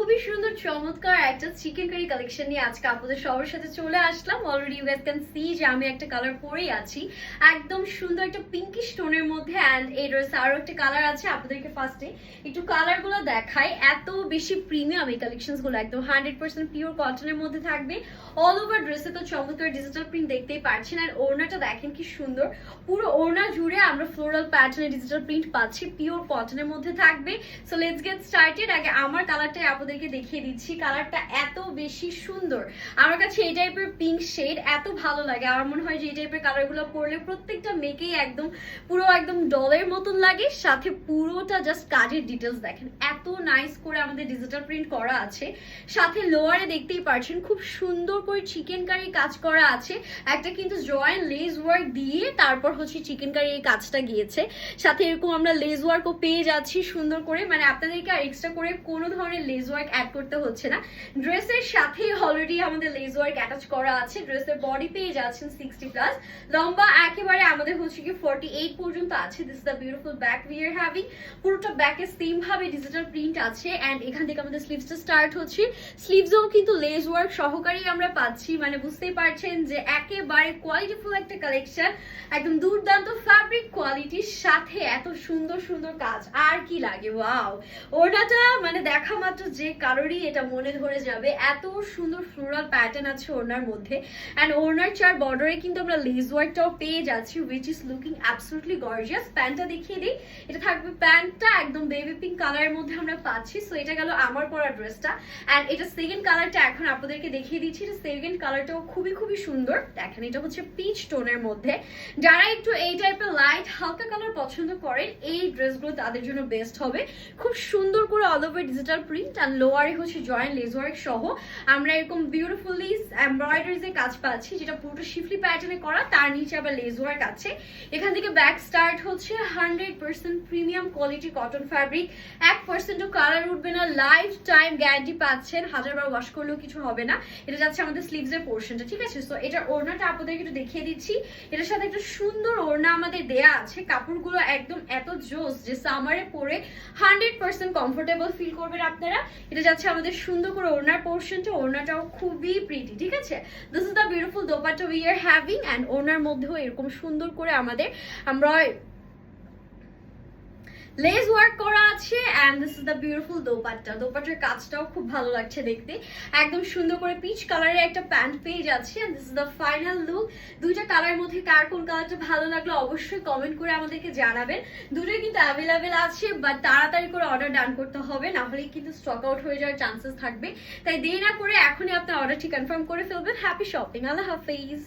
খুবই সুন্দর, চমৎকার একটা চিকেন কারি কালেকশন নিয়ে আজকে আপনাদের সবার সাথে চলে আসলাম। Already you guys can see যে আমি একটা কালার পরেই আছি। একদম সুন্দর একটা পিঙ্কিশ টোনের মধ্যে অ্যান্ড এই ড্রেস আরও একটা কালার আছে, আপনাদেরকে ফার্স্টে একটু কালারগুলো দেখাই। এত বেশি প্রিমিয়াম এই কালেকশনসগুলো, একদম হান্ড্রেড পার্সেন্ট পিওর কটনের মধ্যে থাকবে। অল ওভার ড্রেসে তো চমৎকার ডিজিটাল প্রিন্ট দেখতেই পাচ্ছেন আর ওড়নাটা দেখেন কি সুন্দর। পুরো ওড়না জুড়ে আমরা ফ্লোরাল প্যাটার্নে ডিজিটাল প্রিন্ট পাচ্ছি পিওর কটনের মধ্যে থাকবে। সো লেটস গেট স্টার্টেড আগে আমার কালারটাই আপনাদেরকে দেখিয়ে দিচ্ছি কালারটা এত বেশি সুন্দর। আমার কাছে এই টাইপের পিঙ্ক শেড এত ভালো লাগে। আমার মনে হয় যে এই টাইপের কালারগুলো পরলে প্রত্যেকটা মেকেই একদম পুরো একদম ডলের মতন লাগে। সাথে পুরোটা জাস্ট কাজের ডিটেলস দেখেন। এত নাইস করে আমাদের ডিজিটাল প্রিন্ট করা আছে। সাথে লোয়ারে দেখতেই পারছেন, খুব সুন্দর করে চিকেন কারি কাজ করা আছে। একটা কিন্তু জয়েন্ট লেজ ওয়ার্ক দিয়ে তারপর হচ্ছে চিকেন কারি এই কাজটা গিয়েছে। সাথে এরকম আমরা লেজ ওয়ার্কও পেয়ে যাচ্ছি সুন্দর করে। মানে আপনাদেরকে আর এক্সট্রা করে কোনো ধরনের লেজ ওয়ার্ক অ্যাড করতে হচ্ছে না। ড্রেসের সাথে অলরেডি আমাদের ওয়ার্ক অ্যাটাচ করা আছে। ড্রেসের বডি সিক্সটি প্লাস লম্বা একেবারে আমাদের হচ্ছে কি ফর্টি এইট পর্যন্ত আছে। This the beautiful back we are having পুরোটা ব্যাকে সেম ভাবে ডিজিটাল প্রিন্ট আছে। অ্যান্ড এখান থেকে আমাদের স্লিভসটা স্টার্ট হচ্ছে। স্লিভসও কিন্তু ওয়ার্ক সহকারেই আমরা পাচ্ছি। মানে বুঝতেই পারছেন যে একেবারে কোয়ালিটিফুল একটা কালেকশন একদম দুর্দান্ত ফ্যাব্রিক কোয়ালিটির সাথে এত সুন্দর সুন্দর কাজ। আর কি লাগে? ওয়াও ওড়নাটা মানে দেখা মাত্র যে কারোরই এটা মনে ধরে যাবে। এত সুন্দর ফ্লোরাল প্যাটার্ন আছে ওড়নার মধ্যে। অ্যান্ড ওড়নার চার বর্ডারে কিন্তু আমরা লেজ ওয়ার্কটাও পেয়ে যাচ্ছি which is looking absolutely gorgeous প্যান্টটা দেখিয়ে দিই। এটা থাকবে প্যান্টটা একদম বেবি পিঙ্ক কালারের মধ্যে আমরা পাচ্ছি। সো এটা গেল আমার পরা ড্রেসটা অ্যান্ড এটা সেকেন্ড কালারটা এখন আপনাদেরকে দেখিয়ে দিচ্ছি। এটা সেকেন্ড কালারটাও খুবই খুবই সুন্দর। দেখেন, এটা হচ্ছে পিচ টোনের মধ্যে। যারা একটু এই টাইপের লাইট হালকা কালার পছন্দ করেন, এই ড্রেসগুলো তাদের জন্য বেস্ট হবে। খুব সুন্দর করে অল ওভার ডিজিটাল প্রিন্ট লোয়ারে হচ্ছে জয়েন্ট লেজ ওয়ার্ক সহ। আমরা এরকম বিউটিফুলি এমব্রয়ডারিজ এর কাজ পাচ্ছি, যেটা পুরোটা শিফলি প্যাটার্নে করা, তার নিচে আবার লেজ ওয়ার্ক আছে। এখান থেকে ব্যাক স্টার্ট হচ্ছে hundred percent premium quality cotton fabric এক পার্সেন্টও কালার উঠবে না লাইফ টাইম গ্যারান্টি পাচ্ছেন। হাজারবার ওয়াশ করলেও কিছু হবে না। এটা যাচ্ছে আমাদের স্লিভস এর পোর্শনটা ঠিক আছে? সো এটার ওড়নাটা আপনাদেরকে একটু দেখিয়ে দিচ্ছি। এটার সাথে একটা সুন্দর ওড়না আমাদের দেয়া আছে। কাপড়গুলো একদম এত জোস যে সামারে পরে হান্ড্রেড পার্সেন্ট কমফোর্টেবল ফিল করবেন আপনারা। এটা যাচ্ছে আমাদের সুন্দর করে ওড়নার পোর্শনটা ওড়নাটাও খুবই প্রিটি ঠিক আছে? This is the beautiful dupatta we are having and ওনার মধ্যেও এরকম সুন্দর করে আমাদের আমরা লেস ওয়ার্ক করা আছে। And this is the beautiful dupatta. দোপাট্টার কাজটাও খুব ভালো লাগছে দেখতে। একদম সুন্দর করে পিচ কালারের একটা প্যান্ট পেয়ে যাচ্ছে। This is the final look দুইটা মধ্যে কার কোন কালারটা ভালো লাগল অবশ্যই কমেন্ট করে আমাদেরকে জানাবেন। দুটোই কিন্তু অ্যাভেলেবেল আছে বাট তাড়াতাড়ি করে অর্ডার ডান করতে হবে। না হলে কিন্তু স্টক আউট হয়ে যাওয়ার চান্সেস থাকবে। তাই দেরি না করে এখনই আপনার অর্ডারটি কনফার্ম করে ফেলবেন। হ্যাপি শপিং আল্লাহ হাফিজ।